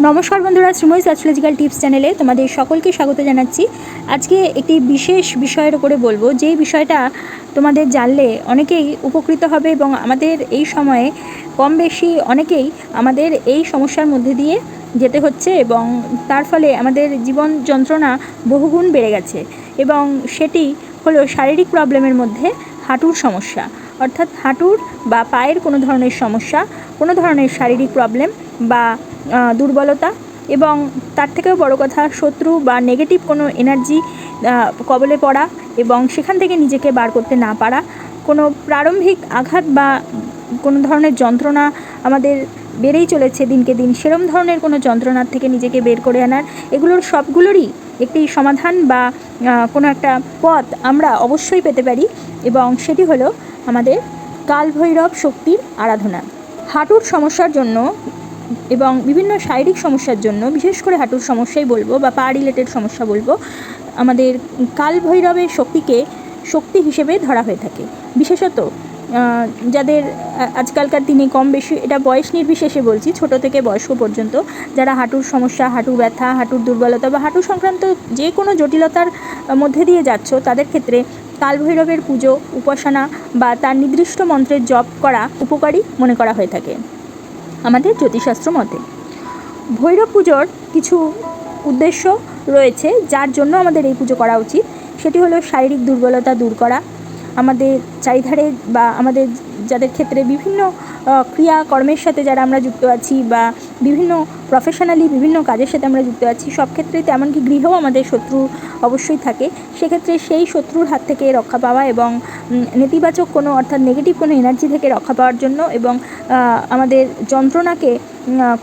নমস্কার বন্ধুরা, Sreemoyee astrological tips চ্যানেলে তোমাদের সকলকে স্বাগত জানাচ্ছি। আজকে একটি বিশেষ বিষয়ের উপরে বলব যেই বিষয়টা তোমাদের জানলে অনেকেই উপকৃত হবে এবং আমাদের এই সময়ে কম বেশি অনেকেই আমাদের এই সমস্যার মধ্যে দিয়ে যেতে হচ্ছে এবং তার ফলে আমাদের জীবন যন্ত্রণা বহুগুণ বেড়ে গেছে এবং সেটি হলো শারীরিক প্রবলেমের মধ্যে হাঁটুর সমস্যা। অর্থাৎ হাঁটুর বা পায়ের কোনো ধরনের সমস্যা, কোনো ধরনের শারীরিক প্রবলেম বা দুর্বলতা এবং তার থেকেও বড় কথা শত্রু বা নেগেটিভ কোনো এনার্জি কবলে পড়া এবং সেখান থেকে নিজেকে বার করতে না পারা, কোনো প্রারম্ভিক আঘাত বা কোনো ধরনের যন্ত্রণা আমাদের বেড়েই চলেছে দিনকে দিন। সেরম ধরনের কোনো যন্ত্রণার থেকে নিজেকে বের করে আনার এগুলোর সবগুলোরই একটি সমাধান বা কোনো একটা পথ আমরা অবশ্যই পেতে পারি এবং সেটি হলো আমাদের কালভৈরব শক্তির আরাধনা। হাঁটুর সমস্যার জন্য এবং বিভিন্ন শারীরিক সমস্যার জন্য, বিশেষ করে হাঁটুর সমস্যাই বলব বা পা রিলেটেড সমস্যা বলব, আমাদের কালভৈরবের শক্তিকে শক্তি হিসেবে ধরা হয়ে থাকে। বিশেষত যাদের আজকালকার দিনে কম বেশি, এটা বয়স নির্বিশেষে বলছি, ছোট থেকে বয়স্ক পর্যন্ত, যারা হাঁটুর সমস্যা, হাঁটু ব্যথা, হাঁটুর দুর্বলতা বা হাঁটু সংক্রান্ত যে কোনো জটিলতার মধ্যে দিয়ে যাচ্ছ, তাদের ক্ষেত্রে কালভৈরবের পুজো, উপাসনা বা তার নির্দিষ্ট মন্ত্রের জপ করা উপকারী মনে করা হয়ে থাকে আমাদের জ্যোতিষশাস্ত্র মতে। ভৈরব পুজোর কিছু উদ্দেশ্য রয়েছে যার জন্য আমাদের এই পুজো করা উচিত। সেটি হলো শারীরিক দুর্বলতা দূর করা আমাদের চারিধারে বা আমাদের যাদের ক্ষেত্রে বিভিন্ন ক্রিয়াকর্মের সাথে যারা আমরা যুক্ত আছি বা বিভিন্ন প্রফেশনালি বিভিন্ন কাজের সাথে আমরা যুক্ত আছি, সব ক্ষেত্রেই তেমনকি গৃহেও আমাদের শত্রু অবশ্যই থাকে। সেক্ষেত্রে সেই শত্রুর হাত থেকে রক্ষা পাওয়া এবং নেতিবাচক কোনো অর্থাৎ নেগেটিভ কোনো এনার্জি থেকে রক্ষা পাওয়ার জন্য এবং আমাদের যন্ত্রণাকে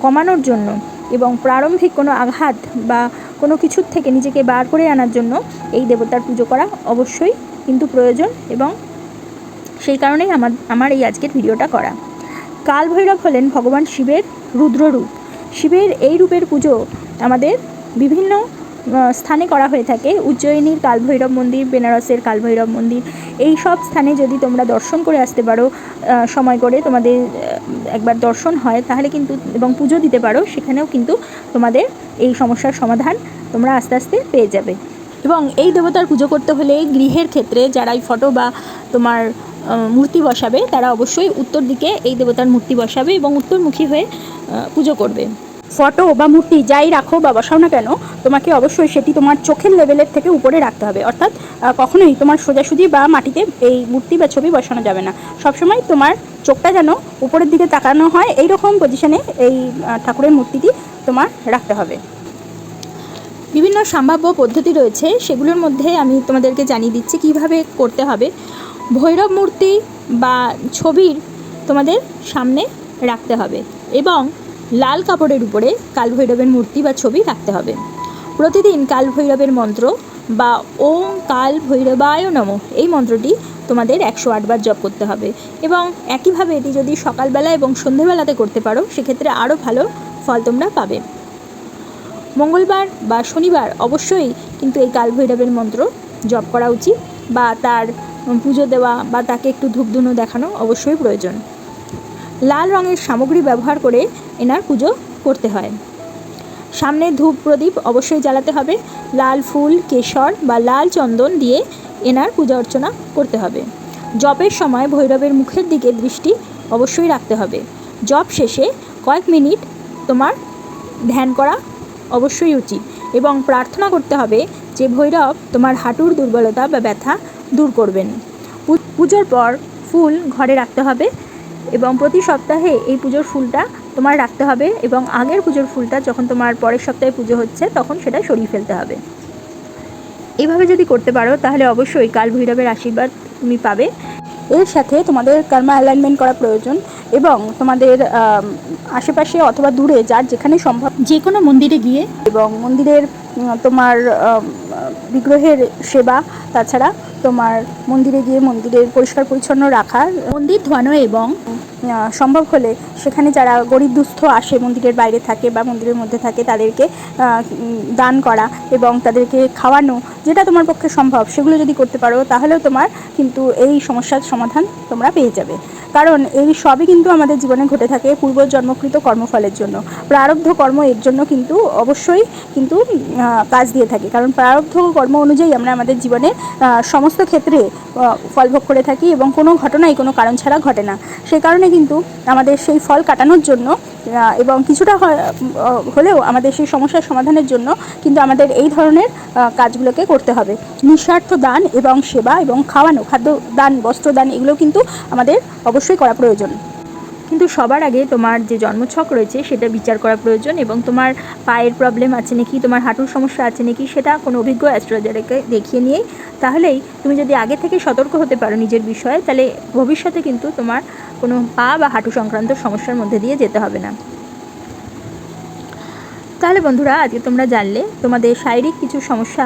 কমানোর জন্য এবং প্রারম্ভিক কোনো আঘাত বা কোনো কিছুর থেকে নিজেকে বার করে আনার জন্য এই দেবতার পুজো করা অবশ্যই কিন্তু প্রয়োজন এবং সেই কারণেই আমার আমার এই আজকের ভিডিওটা করা। কাল ভৈরব হলেন ভগবান শিবের রুদ্ররূপ। শিবের এই রূপের পুজো আমাদের বিভিন্ন স্থানে করা হয়ে থাকে। উজ্জয়িনীর কালভৈরব মন্দির, বেনারসের কালভৈরব মন্দির। এই সব স্থানে যদি তোমরা দর্শন করে আসতে পারো সময় করে তোমাদের একবার দর্শন হয়, তাহলে কিন্তু, এবং পুজো দিতে পারো, সেখানেও কিন্তু তোমাদের এই সমস্যার সমাধান তোমরা আস্তে আস্তে পেয়ে যাবে। এবং এই দেবতার পুজো করতে হলে গৃহের ক্ষেত্রে যারা এই ফটো বা তোমার মূর্তি বসাবে, তারা অবশ্যই উত্তর দিকে এই দেবতার মূর্তি বসাবে এবং উত্তরমুখী হয়ে পুজো করবে। ফটো বা মূর্তি যাই রাখো বা বসাও না কেন, তোমাকে অবশ্যই সেটি তোমার চোখের লেভেলের থেকে উপরে রাখতে হবে। অর্থাৎ কখনোই তোমার সোজাসুজি বা মাটিতে এই মূর্তি বা ছবি বসানো যাবে না। সবসময় তোমার চোখটা যেন উপরের দিকে তাকানো হয় এই রকম পজিশনে এই ঠাকুরের মূর্তিটি তোমার রাখতে হবে। বিভিন্ন সম্ভাব্য পদ্ধতি রয়েছে, সেগুলোর মধ্যে আমি তোমাদেরকে জানিয়ে দিচ্ছি কীভাবে করতে হবে। ভৈরব মূর্তি বা ছবির তোমাদের সামনে রাখতে হবে এবং লাল কাপড়ের উপরে কাল ভৈরবের মূর্তি বা ছবি রাখতে হবে। প্রতিদিন কাল ভৈরবের মন্ত্র বা ওম কাল ভৈরবায় নম এই মন্ত্রটি তোমাদের একশো আটবার জপ করতে হবে এবং একইভাবে এটি যদি সকালবেলা এবং সন্ধেবেলাতে করতে পারো, সেক্ষেত্রে আরও ভালো ফল তোমরা পাবে। মঙ্গলবার বা শনিবার অবশ্যই কিন্তু এই কালভৈরবের মন্ত্র জপ করা উচিত বা তার পুজো দেওয়া বা তাকে একটু ধূপধুনো দেখানো অবশ্যই প্রয়োজন। লাল রঙের সামগ্রী ব্যবহার করে এনার পুজো করতে হয়। সামনে ধূপ প্রদীপ অবশ্যই জ্বালাতে হবে। লাল ফুল, কেশর বা লাল চন্দন দিয়ে এনার পূজা অর্চনা করতে হবে। জপের সময় ভৈরবের মুখের দিকে দৃষ্টি অবশ্যই রাখতে হবে। জপ শেষে কয়েক মিনিট তোমার ধ্যান করা অবশ্যই উচিত। এবং প্রার্থনা করতে হবে যে ভৈরব তোমার হাঁটুর দুর্বলতা বা ব্যথা দূর করবেন। পুজোর পর ফুল ঘরে রাখতে হবে এবং প্রতি সপ্তাহে এই পুজোর ফুলটা তোমার রাখতে হবে এবং আগের পুজোর ফুলটা যখন তোমার পরের সপ্তাহে পুজো হচ্ছে তখন সেটা সরিয়ে ফেলতে হবে। এভাবে যদি করতে পারো তাহলে অবশ্যই কাল ভৈরবের আশীর্বাদ তুমি পাবে। এর সাথে তোমাদের কর্মা অ্যালাইনমেন্ট করা প্রয়োজন। এবং তোমাদের আশেপাশে অথবা দূরে যার যেখানে সম্ভব। যে কোনো মন্দিরে গিয়ে। এবং মন্দিরের তোমার বিগ্রহের সেবা তাছাড়া তোমার মন্দিরে গিয়ে মন্দিরের পরিষ্কার পরিচ্ছন্ন রাখা মন্দির ধোয়ানো এবং সম্ভব হলে সেখানে যারা গরিব দুস্থ আসে মন্দিরের বাইরে থাকে বা মন্দিরের মধ্যে থাকে তাদেরকে দান করা এবং তাদেরকে খাওয়ানো যেটা তোমার পক্ষে সম্ভব সেগুলো যদি করতে পারো তাহলেও তোমার কিন্তু এই সমস্যার সমাধান তোমরা পেয়ে যাবে। কারণ এই সবই কিন্তু আমাদের জীবনে ঘটে থাকে পূর্বজন্মকৃত কর্মফলের জন্য। প্রারব্ধ কর্ম এর জন্য কিন্তু অবশ্যই কিন্তু কাজ দিয়ে থাকে। কারণ প্রারব্ধ কর্ম অনুযায়ী আমরা আমাদের জীবনে সমস্ত ক্ষেত্রে আহ, ফল ভোগ করে থাকি এবং কোনো ঘটনাই কোনো কারণ ছাড়া ঘটে না। সেই কারণে কিন্তু আমাদের সেই ফল কাটানোর জন্য এবং কিছুটা হলেও আমাদের সেই সমস্যার সমাধানের জন্য কিন্তু আমাদের এই ধরনের কাজগুলোকে করতে হবে। নিঃস্বার্থ দান এবং সেবা এবং খাওয়ানো খাদ্য দান বস্ত্র দান এগুলো কিন্তু আমাদের অবশ্যই করা প্রয়োজন। কিন্তু সবার আগে তোমার যে জন্মছক রয়েছে, সেটা বিচার করা প্রয়োজন এবং তোমার পায়ের প্রবলেম আছে নাকি, তোমার হাঁটুর সমস্যা আছে নাকি, সেটা কোনো অভিজ্ঞ অ্যাস্ট্রোলজারকে দেখিয়ে নিয়েই। তাহলেই তুমি যদি আগে থেকে সতর্ক হতে পারো নিজের বিষয়ে, তাহলে ভবিষ্যতে কিন্তু তোমার কোনো পা বা হাঁটু সংক্রান্ত সমস্যার মধ্যে দিয়ে যেতে হবে না। তাহলে বন্ধুরা, আজকে তোমরা জানলে তোমাদের শারীরিক কিছু সমস্যা